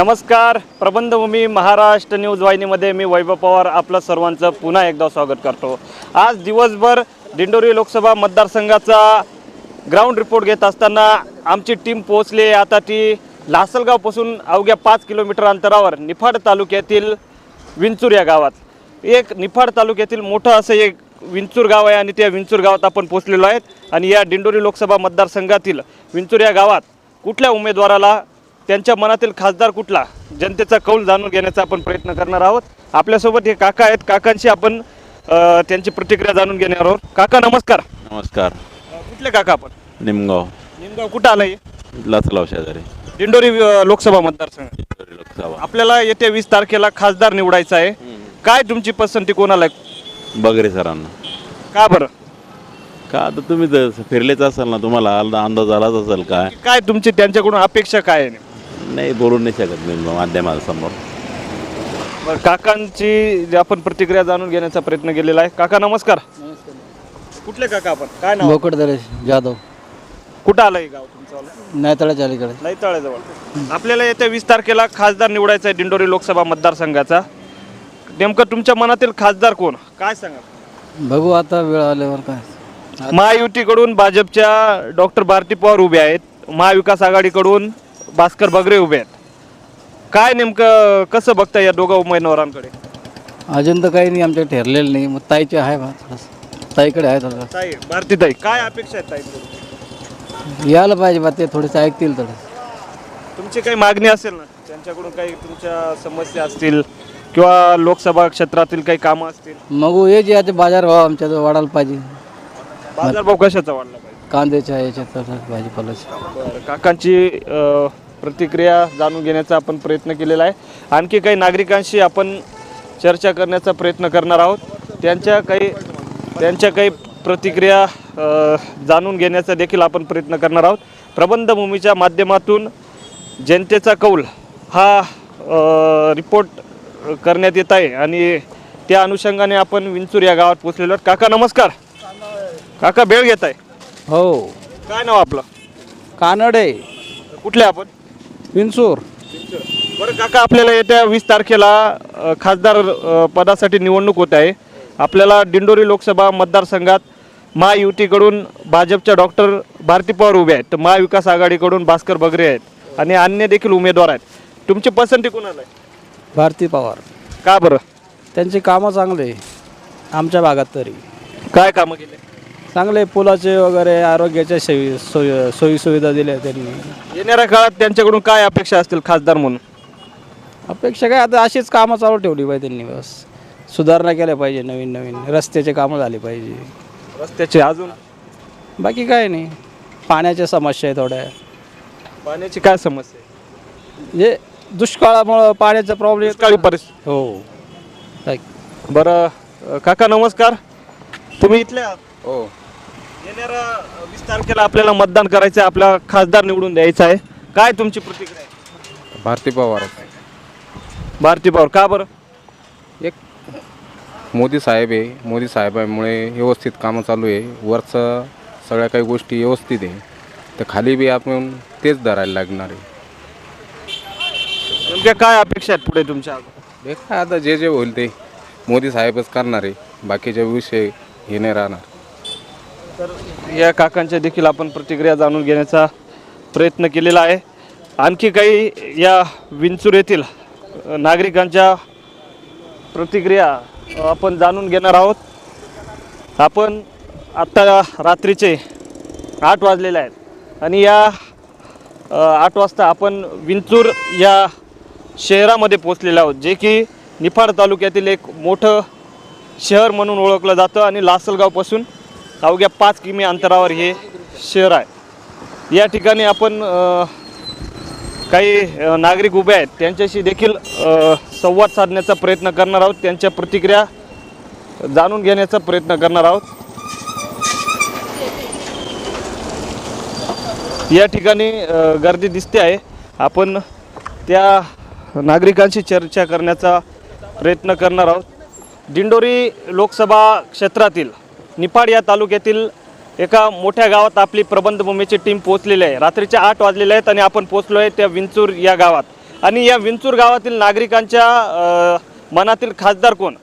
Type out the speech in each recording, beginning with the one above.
नमस्कार प्रबंधभूमी महाराष्ट्र न्यूज वाहिनीमध्ये मी वैभव पवार आपलं सर्वांचं पुन्हा एकदा स्वागत करतो. आज दिवसभर दिंडोरी लोकसभा मतदारसंघाचा ग्राउंड रिपोर्ट घेत असताना आमची टीम पोहोचली. आहे आता ती लासलगावपासून अवघ्या पाच किलोमीटर अंतरावर निफाड तालुक्यातील विंचूर या गावात. एक निफाड तालुक्यातील मोठं असं एक विंचूर गाव आहे आणि त्या विंचूर गावात आपण पोहोचलेलो आहेत. आणि या दिंडोरी लोकसभा मतदारसंघातील विंचूर या गावात कुठल्या उमेदवाराला त्यांच्या मनातील खासदार कुठला? जनतेचा कौल जाणून घेण्याचा आपण प्रयत्न करणार आहोत. आपल्यासोबत हे काका आहेत. काकांशी आपण अ, त्यांची प्रतिक्रिया जाणून घेणार आहोत. काका नमस्कार. नमस्कार. अ, कुठले काका आपण? निमगाव. निमगाव कुठं आलं हे? लाचलाव शेजारी. दिंडोरी अ, लोकसभा मतदारसंघ. लोकसभा. आपल्याला येत्या वीस तारखेला खासदार निवडायचा आहे. काय तुमची पसंती कोणाला? आहे? बगरे सरांना. का बरं? का आता तुम्ही तर फिरलेच असाल ना तुम्हाला? आला अंदाज आलाच असेल काय? काय तुमची त्यांच्याकडून अपेक्षा काय आहे? नाही बोलू नाही शकत मी माध्यमासमोर बरं, काकांची जी आपण प्रतिक्रिया जाणून घेण्याचा प्रयत्न केलेला आहे. काका नमस्कार. कुठले काका आपण? काय नाव? बोकडदरे जाधव. कुठं आलं हे गाव तुमचं? नायतळाच्या अलीकडे लैताळ्याजवळ आपल्याला येत्या वीस तारखेला खासदार निवडायचा आहे दिंडोरी लोकसभा मतदारसंघाचा. नेमकं तुमच्या मनातील खासदार कोण? काय सांगा बघू आता वेळ आल्यावर काय. महायुतीकडून भाजपच्या डॉक्टर भारती पवार उभे आहेत. महाविकास आघाडीकडून भास्कर बगरे उभे आहेत. काय नेमकं कसं बघता या दोघा उमेदवारांकडे? अजून तर काही नाही आमच्या ठरलेलं नाही. मग ताईचे आहे बा थोडंसं. ताईकडे आहे थोडं ताई भारतीताई काय अपेक्षा आहेत ताईकडून? यायला पाहिजे बा ते थोडेसे ऐकतील थोडं. तुमची काही मागणी असेल ना? त्यांच्याकडून काही तुमच्या समस्या असतील किंवा लोकसभा क्षेत्रातील काही कामं असतील? मग हे जे आता बाजार भाव आमच्या इथं वाढायला पाहिजे. बाजारभाव कशाचा वाढला पाहिजे? कांद्याच्या याच्यात भाजीपाल्याच्या बरं, काकांची अ, प्रतिक्रिया जाणून घेण्याचा आपण प्रयत्न केलेला आहे. आणखी काही नागरिकांशी आपण चर्चा करण्याचा प्रयत्न करणार आहोत. त्यांच्या काही त्यांच्या काही प्रतिक्रिया जाणून घेण्याचा देखील आपण प्रयत्न करणार आहोत. प्रबंधभूमीच्या माध्यमातून जनतेचा कौल हा रिपोर्ट करण्यात येत आहे आणि त्या अनुषंगाने आपण विंचूर या गावात पोचलेलो आहोत. काका नमस्कार. काका बेळ घेत आहे हो. काय नाव आपलं? कानडे. कुठले आपण? विंचूर. बरं काका आपल्याला येत्या वीस तारखेला अ, खासदार अ, पदासाठी निवडणूक होत आहे. आपल्याला दिंडोरी लोकसभा मतदारसंघात महायुतीकडून भाजपच्या डॉक्टर भारती पवार उभे आहेत तर महाविकास आघाडीकडून भास्कर बगरे आहेत आणि अन्य देखील उमेदवार आहेत. तुमची पसंती कोणाला आहे? भारती पवार. का बरं? त्यांची कामं चांगले आमच्या भागात तरी. काय कामं केले? चांगले पुलाचे वगैरे आरोग्याच्या सोयी सोयी सोयी सुविधा दिल्या त्यांनी. येणाऱ्या काळात त्यांच्याकडून काय अपेक्षा असतील खासदार म्हणून? अपेक्षा काय आता अशीच कामं चालू ठेवली पाहिजे त्यांनी बस. सुधारणा केल्या पाहिजे नवीन नवीन. रस्त्याचे कामं झाली पाहिजे. रस्त्याचे अजून? बाकी काय नाही. पाण्याच्या समस्या आहे थोड्या. पाण्याची काय समस्या आहे? म्हणजे दुष्काळामुळं पाण्याचा प्रॉब्लेम दुष्काळी परिस्थिती. हो. काय बरं अ, काका नमस्कार. तुम्ही इथले आहात? हो. येणाऱ्या वीस तारखेला आपल्याला मतदान करायचं आहे आपला खासदार निवडून द्यायचा आहे. काय तुमची प्रतिक्रिया आहे? भारती पवार भारती पवार का बरं? एक मोदी साहेब आहे. मोदी साहेबांमुळे व्यवस्थित कामं चालू आहे. वरचं सगळ्या काही गोष्टी व्यवस्थित आहे. तर खाली बी आपण तेच धरायला लागणार आहे. नेमक्या काय अपेक्षा आहेत पुढे तुमच्या? काय आता जे जे होईल ते मोदी साहेबच करणार आहे. बाकीचे विषय हे नाही राहणार. तर या काकांच्या देखील आपण प्रतिक्रिया जाणून घेण्याचा प्रयत्न केलेला आहे. आणखी काही या विंचूर येथील नागरिकांच्या प्रतिक्रिया आपण जाणून घेणार आहोत. आपण आत्ता रात्रीचे आठ वाजलेले आहेत आणि या आठ वाजता आपण विंचूर या शहरामध्ये पोचलेले आहोत जे की निफाड तालुक्यातील एक मोठं शहर म्हणून ओळखलं जातं आणि लासलगावपासून अवघ्या पाच किमी अंतरावर हे शहर आहे. या ठिकाणी आपण काही नागरिक उभे आहेत. त्यांच्याशी देखील संवाद साधण्याचा प्रयत्न करणार आहोत. त्यांच्या प्रतिक्रिया जाणून घेण्याचा प्रयत्न करणार आहोत. या ठिकाणी गर्दी दिसते आहे. आपण त्या नागरिकांशी चर्चा करण्याचा प्रयत्न करणार आहोत. दिंडोरी लोकसभा क्षेत्रातील निफाड या तालुक्यातील एका मोठ्या गावात आपली प्रबंधभूमीची टीम पोहोचलेली आहे. रात्रीचे आठ वाजलेले आहेत आणि आपण पोहोचलो आहे त्या विंचूर या गावात. आणि या विंचूर गावातील नागरिकांच्या मनातील खासदार कोण?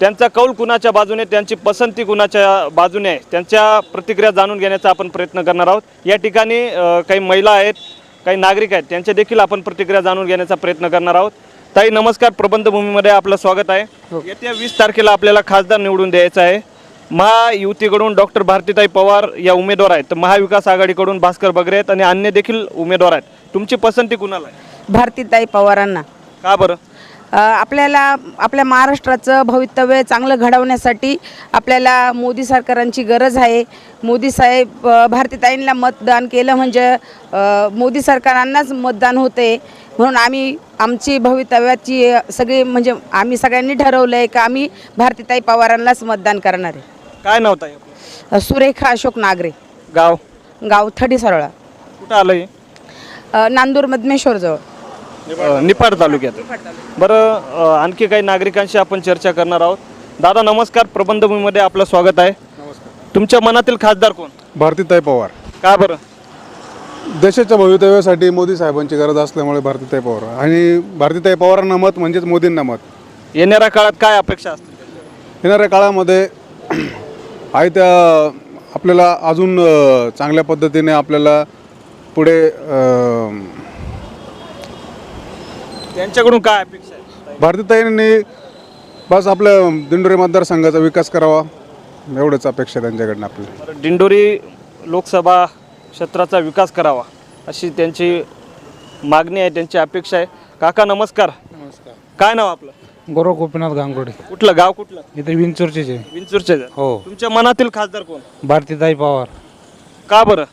त्यांचा कौल कुणाच्या बाजूने? त्यांची पसंती कुणाच्या बाजूने? आहे त्यांच्या प्रतिक्रिया जाणून घेण्याचा आपण प्रयत्न करणार आहोत. या ठिकाणी काही महिला आहेत काही नागरिक आहेत त्यांच्या देखील आपण प्रतिक्रिया जाणून घेण्याचा प्रयत्न करणार आहोत. ताई नमस्कार. प्रबंधभूमीमध्ये आपलं स्वागत आहे. येत्या वीस तारखेला आपल्याला खासदार निवडून द्यायचं आहे. महायुतीकडून डॉक्टर भारतीताई पवार या उमेदवार आहेत. तर महाविकास आघाडीकडून भास्कर बगरे आहेत आणि अन्य देखील उमेदवार आहेत. तुमची पसंती कुणाला आहे? भारतीताई पवारांना. का बरं? अ, आपल्याला आपल्या महाराष्ट्राचं भवितव्य चांगलं घडवण्यासाठी आपल्याला मोदी सरकारांची गरज आहे. मोदी साहेब अ, भारतीताईंना मतदान केलं म्हणजे अ, मोदी सरकारांनाच मतदान होते. म्हणून आम्ही आमची भवितव्याची अ, सगळी म्हणजे आम्ही सगळ्यांनी ठरवलं आहे की आम्ही भारतीताई पवारांनाच मतदान करणार आहे. काय नाव ताई आपलं? सुरेखा अशोक नागरे. गाव? गाव थडी सरळा. कुठं आलं अ, नांदूर मधमेश्वरजवळ अ, निपाड तालुक्यात. बरं अ, आणखी काही नागरिकांशी आपण चर्चा करणार आहोत. दादा नमस्कार. प्रबंधभूमीमध्ये आपलं स्वागत आहे. तुमच्या मनातील खासदार कोण? भारतीताई पवार. का बरं? देशाच्या भवितव्यासाठी मोदी साहेबांची गरज असल्यामुळे भारतीताई पवार. आणि भारतीताई पवारांना मत म्हणजेच मोदींना मत. येणाऱ्या काळात काय अपेक्षा असतील? येणाऱ्या काळामध्ये आहे त्या आपल्याला अजून चांगल्या पद्धतीने आपल्याला पुढे त्यांच्याकडून काय अपेक्षा आहे भारतीताईंनी बस आपल्या दिंडोरी मतदारसंघाचा विकास करावा. एवढंच अपेक्षा त्यांच्याकडनं आपल्याला. दिंडोरी लोकसभा क्षेत्राचा विकास करावा अशी त्यांची मागणी आहे त्यांची अपेक्षा आहे. काका नमस्कार. नमस्कार. काय नाव आपलं? गौरव गोपीनाथ गांगोडे. कुठलं गाव कुठलं? इथे विंचूरचे जण. हो. तुमच्या मनातील खासदार कोण? भारतीताई पवार. का बरं?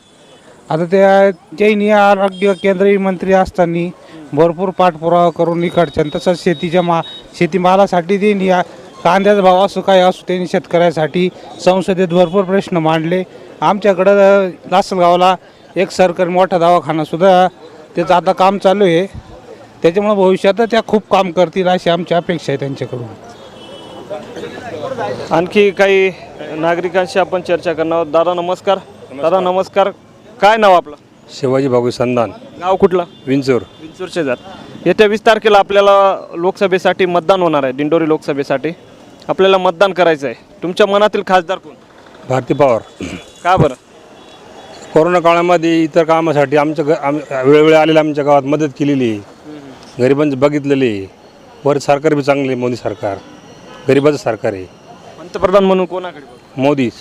आता त्या त्यांनी आरोग्य केंद्रीय मंत्री असताना भरपूर पाठपुरावा करून इकडच्या तसंच शेतीच्या मा शेतीमालासाठी त्यांनी आ- कांद्याचा भाव असो काय असो त्यांनी शेतकऱ्यासाठी संसदेत भरपूर प्रश्न मांडले. आमच्याकडं लासलगावला एक सरकारी मोठा दवाखानासुद्धा त्याचं आता काम चालू आहे. त्याच्यामुळे भविष्यात त्या खूप काम करतील अशी आमची अपेक्षा आहे त्यांच्याकडून. आणखी काही नागरिकांशी आपण चर्चा करणार आहोत. दादा नमस्कार. दादा नमस्कार. काय नाव आपलं? शिवाजी भाऊ संधान. गाव कुठलं? विंचूर. विंचूरचे जात येत्या वीस तारखेला आपल्याला लोकसभेसाठी मतदान होणार आहे दिंडोरी लोकसभेसाठी. आपल्याला मतदान करायचं आहे तुमच्या मनातील खासदार कोण? भारती पवार. का बरं? कोरोना काळामध्ये इतर कामासाठी आमच्या ग आम वेळोवेळी आलेल्या आमच्या गावात मदत केलेली आहे. गरिबांचं बघितलेली वर सरकार बी चांगले मोदी सरकार. गरिबाचं सरकार आहे. पंतप्रधान म्हणून कोणाकडे बघू? मोदीच.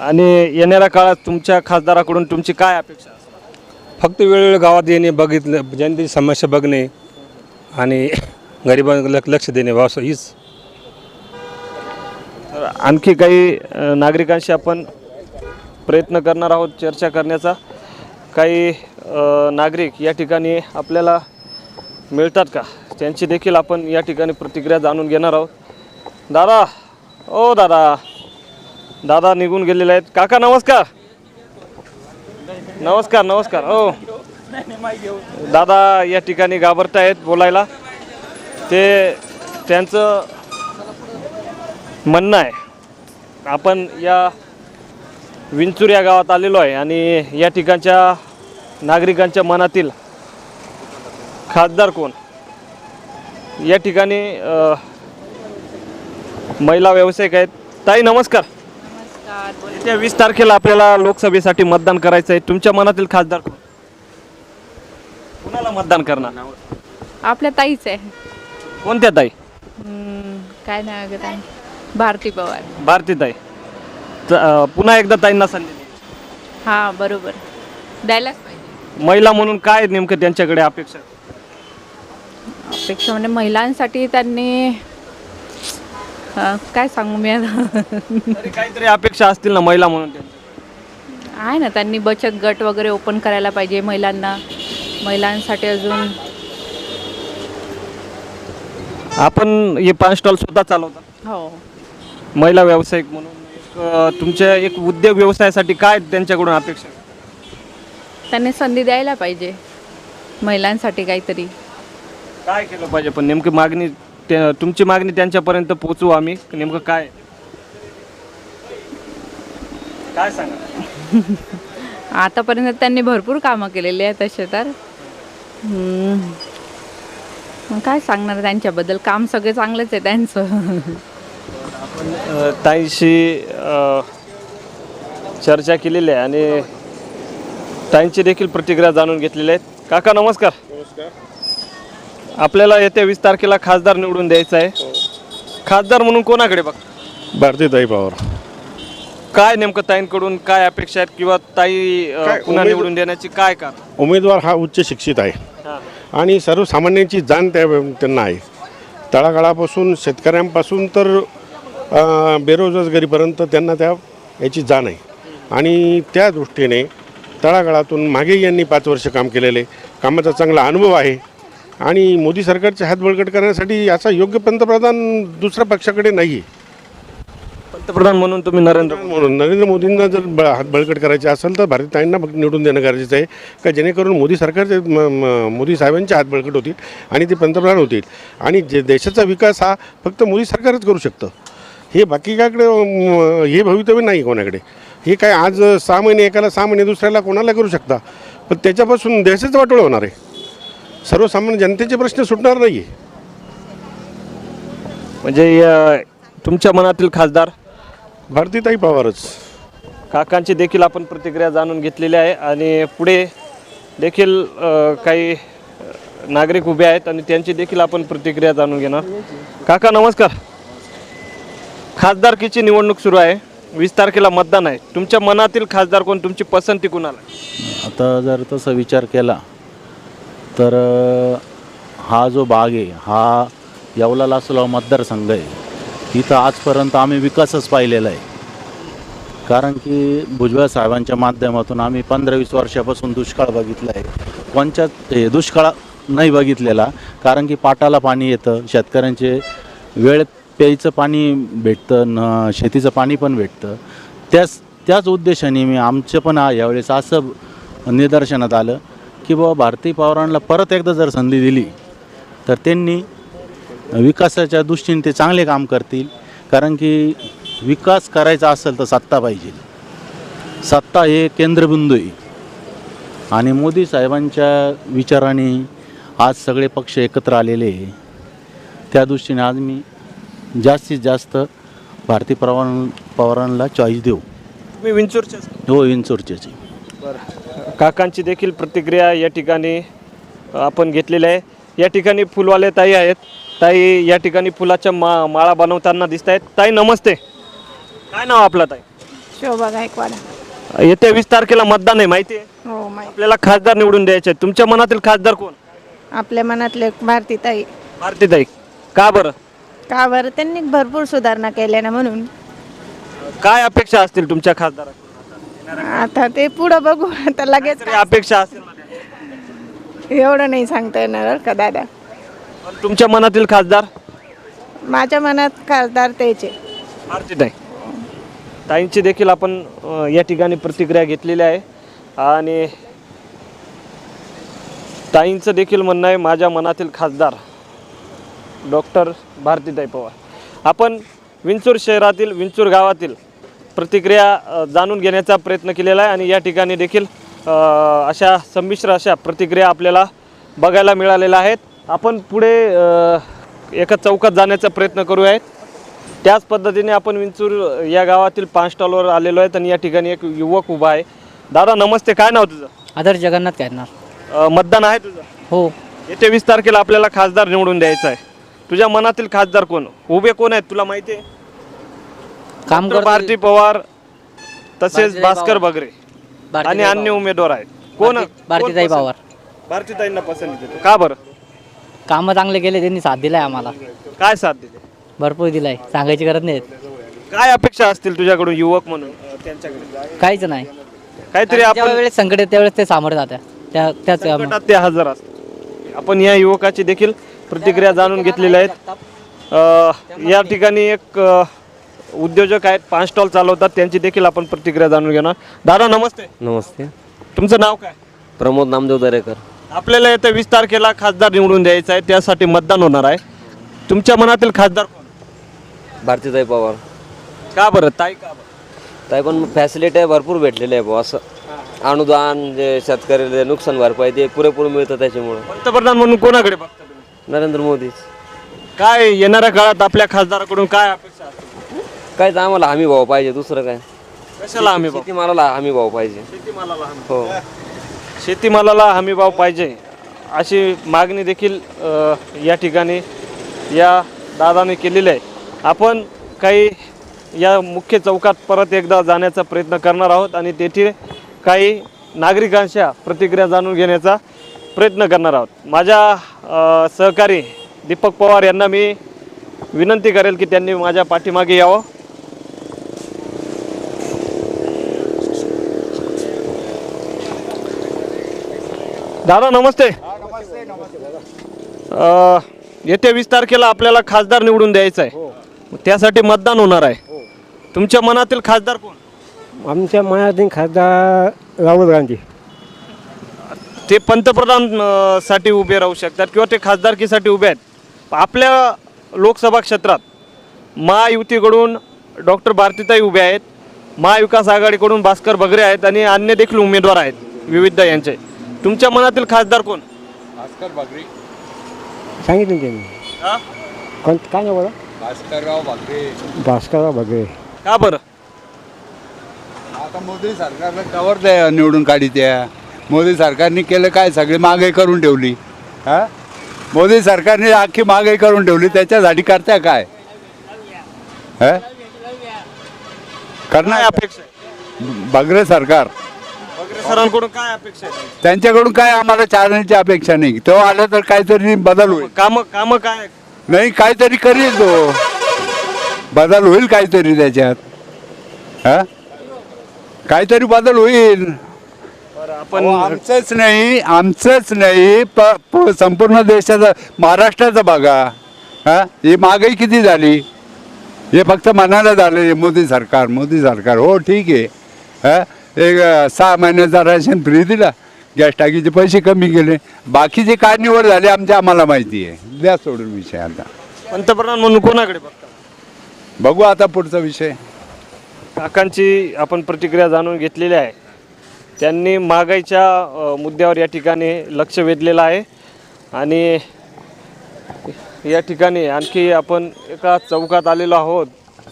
आणि येणाऱ्या काळात तुमच्या खासदाराकडून तुमची काय अपेक्षा असेल? फक्त वेळोवेळी गावात येणे बघितलं जनतेची समस्या बघणे आणि गरिबांना लक्ष देणे बस हीच. तर आणखी काही अ, नागरिकांशी आपण प्रयत्न करणार आहोत चर्चा करण्याचा. काही अ, नागरिक या ठिकाणी आपल्याला मिळतात का? त्यांची देखील आपण या ठिकाणी प्रतिक्रिया जाणून घेणार आहोत. दादा ओ दादा दादा निघून गेलेले आहेत. काका नमस्कार. नमस्कार नमस्कार. हो. दादा या ठिकाणी घाबरत आहेत बोलायला. ते त्यांचं म्हणणं आहे. आपण या विंचूर या गावात आलेलो आहे आणि या ठिकाणच्या नागरिकांच्या मनातील खासदार कोण? या ठिकाणी अ, महिला व्यावसायिक आहेत. ताई नमस्कार. येत्या वीस तारखेला आपल्याला लोकसभेसाठी मतदान करायचं आहे. तुमच्या मनातील खासदार कोण? कुणाला मतदान करणार? आपल्या ताईच आहे. कोणत्या ताई? हम्म, काय नाव आहे गं ताई. भारती पवार. भारतीताई त- अ, पुन्हा एकदा ताईंना संधी. हां बरोबर. द्यायलाच पाहिजे. महिला म्हणून काय नेमकं त्यांच्याकडे अपेक्षा? अपेक्षा म्हणजे महिलांसाठी त्यांनी अं, काय सांगू मी आता? तरी काहीतरी अपेक्षा असतील ना महिला म्हणून त्यांच्या आहे ना त्यांनी बचत गट वगैरे ओपन करायला पाहिजे महिलांना. महिलांसाठी अजून आपण हे पान स्टॉल स्वतः चालवता? हो. महिला व्यावसायिक म्हणून. एक, अ, तुमच्या एक उद्योग व्यवसायासाठी काय त्यांच्याकडून अपेक्षा? त्यांनी संधी द्यायला पाहिजे. महिलांसाठी काहीतरी. काय केलं पाहिजे? पण नेमकी मागणी त्या- तुमची मागणी त्यांच्यापर्यंत पोहोचू आम्ही. नेमकं काय? काय सांगा? आतापर्यंत त्यांनी भरपूर कामं केलेली आहेत तसे तर. हम्म, मग काय सांगणार त्यांच्याबद्दल? काम सगळे चांगलंच आहे त्यांचं. अ, ताईंशी अ, चर्चा केलेली आहे आणि ताईंची देखील प्रतिक्रिया जाणून घेतलेल्या आहेत. काका नमस्कार. आपल्याला येत्या वीस तारखेला खासदार निवडून द्यायचा आहे. खासदार म्हणून कोणाकडे बघ? भारतीताई पवार. काय नेमकं ताईंकडून काय अपेक्षा आहेत किंवा ताई अ, काय पुन्हा उमेद- निवडून देण्याची काय का? उमेदवार हा उच्च शिक्षित आहे. आणि सर्वसामान्यांची जाण त्या त्यांना आहे. तळागाळापासून शेतकऱ्यांपासून तर अं, बेरोजगारीपर्यंत त्यांना त्या याची जाण आहे. आणि त्या दृष्टीने तळागाळातून मागे यांनी पाच वर्ष काम केलेले. कामाचा चांगला अनुभव आहे. आणि मोदी सरकारचे हात बळकट करण्यासाठी याचा योग्य पंतप्रधान दुसऱ्या पक्षाकडे नाही आहे पंतप्रधान म्हणून तुम्ही नरेंद्र. म्हणून. नरेंद्र मोदींना जर ब हात बळकट करायचे असेल तर भारतीताईंना फक्त निवडून देणं गरजेचं आहे. का जेणेकरून मोदी सरकारचे म- म- मोदी साहेबांचे हात बळकट होतील आणि ते पंतप्रधान होतील. आणि जे देशाचा विकास हा फक्त मोदी सरकारच करू शकतं. हे बाकी कायकडे म, हे भवितव्य नाही कोणाकडे. हे काय आज सहा महिने एकाला सहा महिने दुसऱ्याला कोणाला करू शकता? पण त्याच्यापासून देशाचं वाटोळं होणार आहे. सर्वसामान्य जनतेचे प्रश्न सुटणार नाही म्हणजे अ, तुमच्या मनातील खासदार? भारतीताई पवारच. काकांची देखील आपण प्रतिक्रिया जाणून घेतलेली आहे आणि पुढे देखील अ, काही अ, नागरिक उभे आहेत आणि त्यांची देखील आपण प्रतिक्रिया जाणून घेणार. काका नमस्कार. खासदारकीची निवडणूक सुरू आहे. वीस तारखेला मतदान आहे. तुमच्या मनातील खासदार कोण? तुमची पसंती कुणाला? आता जर तसा विचार केला तर हा जो भाग आहे हा येवला लासलाव मतदारसंघ आहे. इथं आजपर्यंत आम्ही विकासच पाहिलेला आहे. कारण की भुजबळ साहेबांच्या माध्यमातून आम्ही पंधरा वीस वर्षापासून दुष्काळ बघितला आहे. पंचायत हे दुष्काळ नाही बघितलेला कारण की पाटाला पाणी येतं शेतकऱ्यांचे वेळ प्यायचं पाणी भेटतं न शेतीचं पाणी पण भेटतं. त्याच त्याच उद्देशाने मी आमचं पण यावेळेस असं निदर्शनात आलं. की बाबा भारती पवारांना परत एकदा जर संधी दिली तर त्यांनी विकासाच्या दृष्टीने ते चांगले काम करतील. कारण की विकास करायचा असेल तर सत्ता पाहिजे. सत्ता हे केंद्रबिंदू आहे. आणि मोदी साहेबांच्या विचाराने आज सगळे पक्ष एकत्र आलेले त्या दृष्टीने आज मी जास्तीत जास्त भारती पवार पवारांना चॉईस देऊ. तुम्ही विंचूरचे हो विंचूरच्याची काकांची देखील प्रतिक्रिया या ठिकाणी आपण घेतलेली आहे. या ठिकाणी फुलवाले ताई आहेत. ताई या ठिकाणी फुलाच्या मा माळा बनवताना दिसत आहेत. ताई नमस्ते. काय नाव आपलं ताई? शोभा गायकवाड. येत्या वीस तारखेला मतदान आहे माहिती आहे? हो माहिती. आपल्याला खासदार निवडून द्यायचे आहेत. तुमच्या मनातील खासदार कोण? आपल्या मनातले भारतीताई भारतीताई का बरं? का बरं? त्यांनी भरपूर सुधारणा केल्या ना म्हणून. काय अपेक्षा असतील तुमच्या खासदार आता ते पुढं बघू. आता लगेच अपेक्षा असेल. एवढं नाही सांगता येणार का दादा? पण तुमच्या मनातील खासदार? माझ्या मनात खासदार त्याचे. ताईंची देखील आपण अ, या ठिकाणी प्रतिक्रिया घेतलेली आहे. आणि ताईंचं देखील म्हणणं आहे माझ्या मनातील खासदार डॉक्टर भारतीताई पवार. आपण विंचूर शहरातील विंचूर गावातील प्रतिक्रिया जाणून घेण्याचा प्रयत्न केलेला आहे आणि या ठिकाणी देखील अशा संमिश्र अशा प्रतिक्रिया आपल्याला बघायला मिळालेल्या आहेत. आपण पुढे एका चौकात जाण्याचा प्रयत्न करूयात. त्याच पद्धतीने आपण विंचूर या गावातील पाच स्टॉलवर आलेलो आहेत आणि या ठिकाणी एक युवक उभा आहे. दादा नमस्ते. काय नाव तुझं? आदर्श जगन्नाथ करणार. मतदान आहे तुझं? हो. येत्या वीस तारखेला आपल्याला खासदार निवडून द्यायचा आहे. तुझ्या मनातील खासदार कोण? उभे कोण आहेत? तुला माहिती आहे? काम डॉक्टर भारती पवार तसेच भास्कर. बगरे भारतीताई आणि अन्य. उमेदवार आहेत. कोण? भारती- भारतीताई कोण पसंत? पवार. भारतीताईंना पसंती देतो. का बरं? कामं चांगले केले त्यांनी साथ दिलाय आम्हाला. काय साथ दिली? भरपूर दिलाय. सांगायची गरज नाही काय अपेक्षा असतील तुझ्याकडून युवक म्हणून? अ, त्यांच्याकडे काहीच नाही. काहीतरी ज्या आपण वेळेस संकट येते त्यावेळेस ते सामोरे जात्या. त्या त्याच संकटात ते हजर असतात. आपण या युवकाची देखील प्रतिक्रिया जाणून घेतलेल्या आहेत. अ, या ठिकाणी एक अ, उद्योजक आहेत पान स्टॉल चालवतात त्यांची देखील आपण प्रतिक्रिया जाणून घेणार. दादा नमस्ते. नमस्ते. तुमचं नाव काय? प्रमोद नामदेव दरेकर. आपल्याला येत्या वीस तारखेला खासदार निवडून द्यायचं आहे त्यासाठी मतदान होणार आहे. तुमच्या मनातील खासदार कोण? भारतीताई पवार. का बरं? ताई का बरं? ताई पण फॅसिलिटी भरपूर भेटलेले आहे बुवा असं. अनुदान जे शेतकऱ्याला नुकसान भरपाई ते पुरेपूर मिळतं त्याच्यामुळं. पंतप्रधान म्हणून कोणाकडे बघता तुम्ही? नरेंद्र मोदीच. काय येणाऱ्या काळात आपल्या खासदाराकडून काय अपेक्षा? काय तर आम्हाला हमी भाव पाहिजे दुसरं काय? कशाला हमी भाव? शेतीमालाला हमी भाव पाहिजे. शेतीमालाला हमी हो. शेतीमालाला हमी भाव पाहिजे अशी मागणी देखील अ, या ठिकाणी या दादाने केलेली आहे. आपण काही या मुख्य चौकात परत एकदा जाण्याचा प्रयत्न करणार आहोत आणि तेथील काही नागरिकांच्या प्रतिक्रिया जाणून घेण्याचा प्रयत्न करणार आहोत. माझ्या अ, सहकारी दीपक पवार यांना मी विनंती करेल की त्यांनी माझ्या पाठीमागे यावं. दादा नमस्ते. अ, येत्या वीस तारखेला आपल्याला खासदार निवडून द्यायचा आहे. त्यासाठी मतदान होणार आहे. तुमच्या मनातील खासदार कोण? आमच्या मनातील खासदार राहुल गांधी. ते पंतप्रधान अ, साठी उभे राहू शकतात किंवा ते खासदारकीसाठी उभे आहेत. आपल्या लोकसभा क्षेत्रात महायुतीकडून डॉक्टर भारतीताई उभे आहेत. महाविकास आघाडीकडून भास्कर बगरे आहेत आणि अन्य देखील उमेदवार आहेत विविध यांचे. तुमच्या मनातील खासदार कोण? सांगितलं त्यांनी. हा? कोण? काय नाव बरं भास्करराव बघे का बरं? आता मोदी सरकारला कवर द्या निवडून काढी त्या. मोदी सरकारने केलं काय? सगळी महागाई करून ठेवली. हा? मोदी सरकारने अख्खी महागाई करून ठेवली. त्याच्यासाठी करताय काय? हा? काय करणार अपेक्षा आहे? बगरे सरकार. बगरे सरांकडून काय अपेक्षा आहे त्यांच्याकडून काय आम्हाला चालण्याची अपेक्षा नाही. तो आला तर काहीतरी बदल होईल. काम काम काय? नाही काहीतरी करील तो. बदल होईल काहीतरी त्याच्यात. हा? काहीतरी बदल होईल. आपण अहो, आमचंच नाही आमचंच नाही. प प- संपूर्ण देशाचा महाराष्ट्राचा बघा. हा? ही महागाई किती झाली? हे फक्त मनाला झालं हे मोदी सरकार मोदी सरकार. हो ठीक आहे. हा? एक सहा महिन्याचा राशन फ्री दिला. गॅस टाकीचे पैसे कमी केले. बाकीचे काय निवड झाले आमच्या आम्हाला माहिती आहे. द्या सोडून विषय आता. पंतप्रधान म्हणून कोणाकडे बघता? बघू आता पुढचा विषय. काकांची आपण प्रतिक्रिया जाणून घेतलेली आहे. त्यांनी महागाईच्या अ, मुद्द्यावर या ठिकाणी लक्ष वेधलेलं आहे. आणि या ठिकाणी आणखी आपण एका चौकात आलेलो आहोत.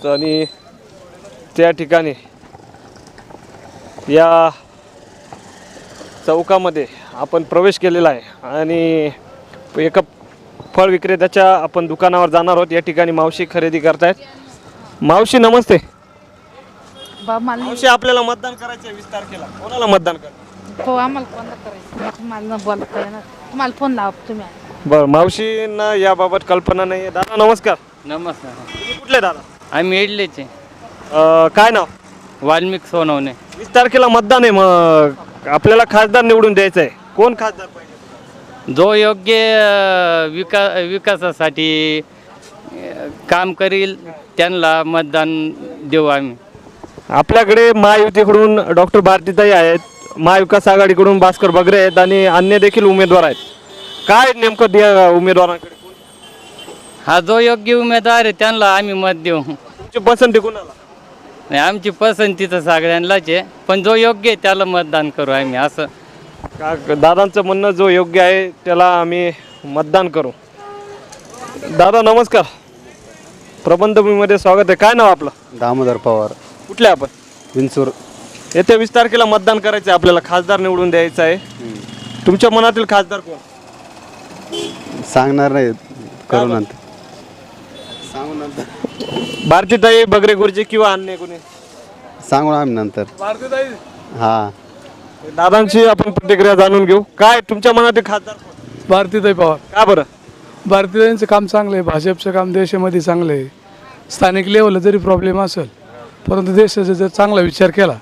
आणि त्या ठिकाणी या चौकामध्ये आपण प्रवेश केलेला आहे आणि एका फळ विक्रेत्याच्या आपण दुकानावर जाणार आहोत. या ठिकाणी मावशी खरेदी करतायत. मावशी नमस्ते. मावशी आपल्याला मतदान करायचं आहे वीस तारखेला. कोणाला मतदान कर हो आम्हाला कोणता करायचं तुम्हाला न बोलत कळणार तुम्हाला फोन लावा तुम्ही. बरं मावशींना याबाबत कल्पना नाही आहे दादा नमस्कार. नमस्कार. तुम्ही कुठले दादा? आम्ही इडलेचे. काय नाव? वाल्मिक सोनवणे. वीस तारखेला मतदान आहे मग आपल्याला खासदार निवडून द्यायचं आहे. कोण खासदार पाहिजे? जो योग्य अ, विका विकासासाठी अ, काम करील त्यांना मतदान देऊ आम्ही. आपल्याकडे महायुतीकडून डॉक्टर भारतीताई आहेत महाविकास आघाडीकडून भास्कर बगरे आहेत आणि अन्य देखील उमेदवार आहेत. काय नेमकं द्या उमेदवारांकडे? हा जो योग्य उमेदवार आहे त्यांना आम्ही मत देऊ. तुमची पसंती कोणाला? नाही आमची पसंती तर सगळ्यांनाच आहे. पण जो योग्य आहे त्याला मतदान करू आम्ही असं. का दादांचं म्हणणं जो योग्य आहे त्याला आम्ही मतदान करू. दादा नमस्कार. प्रबंधभूमीमध्ये स्वागत आहे. काय नाव आपलं? दामोदर पवार. कुठले आपण? विंचूर. येत्या वीस तारखेला मतदान करायचं आहे आपल्याला खासदार निवडून द्यायचं आहे. तुमच्या मनातील खासदार कोण? सांगणार नाही करू नंतर. भारतीताई बगरे गुरुजी किंवा अन्य कोणी? सांगू आम्ही नंतर. हा. दादांची आपण प्रतिक्रिया जाणून घेऊ. काय तुमच्या मनातील खासदार कोण? भारतीताई पवार. का बरं? भारतीताईंचं काम चांगलं आहे भाजपचं काम देशामध्ये चांगलं आहे. स्थानिक लेवलला जरी प्रॉब्लेम असेल परंतु देशाचा जर चांगला विचार केला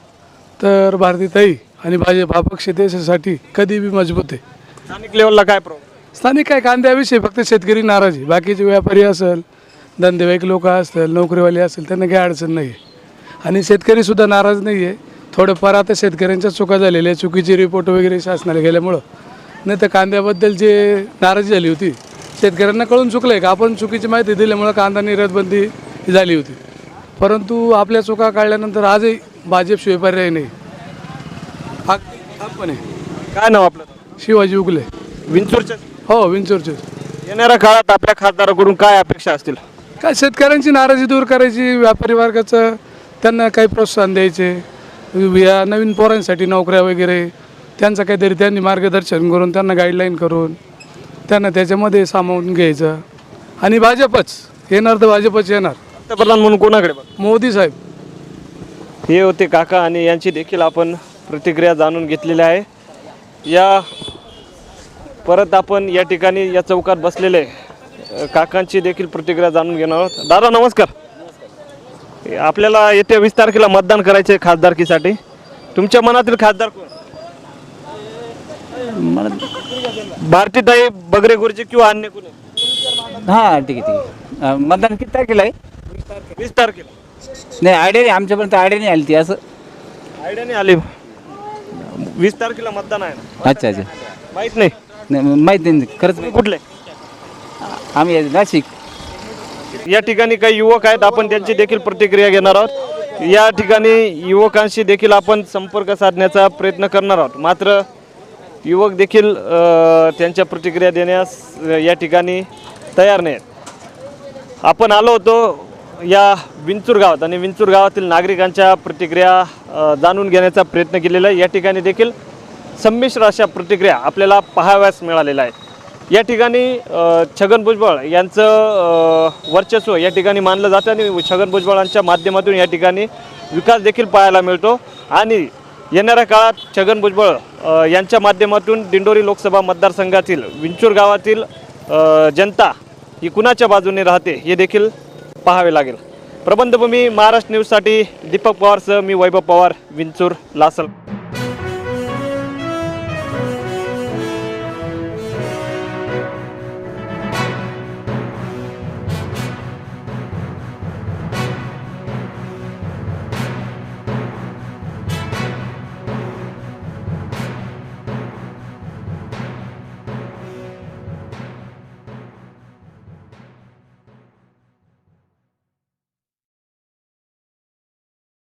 तर भारतीताई आणि भाजप हा पक्ष देशासाठी कधी बी मजबूत आहे. स्थानिक लेवलला काय प्रॉब्लेम स्थानिक काय कांद्याविषयी फक्त शेतकरी नाराज आहे. बाकीचे व्यापारी असेल धंदेवाईक लोक असतील नोकरीवाले असेल त्यांना काही अडचण नाही आहे आणि शेतकरीसुद्धा नाराज नाही आहे थोडंफार आता शेतकऱ्यांच्या चुका झालेल्या आहे चुकीचे रिपोर्ट वगैरे शासनाला गेल्यामुळं. नाही तर कांद्याबद्दल जे नाराजी झाली होती शेतकऱ्यांना कळून चुकलं आहे का? आपण चुकीची माहिती दिल्यामुळं कांदा निर्यातबंदी झाली होती. परंतु आपल्या चुका काढल्यानंतर आजही भाजपशिवाय पर्याय नाही. अगदी ठामपणे काय नाव आपलं? शिवाजी उगले. विंचूरच्या हो विंचूरचे. येणाऱ्या काळात आपल्या खासदाराकडून काय अपेक्षा असतील? काय शेतकऱ्यांची नाराजी दूर करायची व्यापारी वर्गाचं त्यांना काही प्रोत्साहन द्यायचे या नवीन पोरांसाठी नोकऱ्या वगैरे त्यांचं काहीतरी त्यांनी मार्गदर्शन करून त्यांना गाईडलाईन करून त्यांना त्याच्यामध्ये सामावून घ्यायचं. आणि भाजपच येणार तर भाजपच येणार. पंतप्रधान म्हणून कोणाकडे बघ? मोदी साहेब. हे होते काका आणि यांची देखील आपण प्रतिक्रिया जाणून घेतलेली आहे. या परत आपण या ठिकाणी या चौकात बसलेले काकांची देखील प्रतिक्रिया जाणून घेणार आहोत. दादा नमस्कार. आपल्याला येत्या वीस तारखेला मतदान करायचे आहे खासदारकीसाठी. तुमच्या मनातील खासदार कोण? भारतीताई बगरे गुरुजी किंवा अन्य कोणी? हां ठीक आहे ठीक आहे. मतदान किती तारखेला आहे? वीस तारखेला. नाही आयडिया नाही आमच्यापर्यंत आयडिया नाही आली ती असं. आयडिया नाही आली. वीस तारखेला मतदान आहे ना? अच्छा अच्छा. माहीत नाही. माहिती नाही खरंच. कुठले? आम्ही नाशिक. या ठिकाणी काही युवक आहेत आपण त्यांची देखील प्रतिक्रिया घेणार आहोत. या ठिकाणी युवकांशी देखील आपण संपर्क साधण्याचा प्रयत्न करणार आहोत. मात्र युवक देखील त्यांच्या प्रतिक्रिया देण्यास या ठिकाणी तयार नाहीत. आपण आलो होतो या विंचूर गावात आणि विंचूर गावातील नागरिकांच्या प्रतिक्रिया जाणून घेण्याचा प्रयत्न केलेला आहे. या ठिकाणी देखील संमिश्र अशा प्रतिक्रिया आपल्याला पाहाव्यास मिळालेल्या आहेत. या ठिकाणी छगन भुजबळ यांचं वर्चस्व या ठिकाणी मानलं जातं आणि छगन भुजबळांच्या माध्यमातून या ठिकाणी विकास देखील पाहायला मिळतो. आणि येणाऱ्या काळात छगन भुजबळ यांच्या माध्यमातून दिंडोरी लोकसभा मतदारसंघातील विंचूर गावातील जनता ही कुणाच्या बाजूने राहते हे देखील पाहावे लागेल. प्रबंधभूमी महाराष्ट्र न्यूजसाठी दीपक पवारसह मी वैभव पवार विंचूर लासल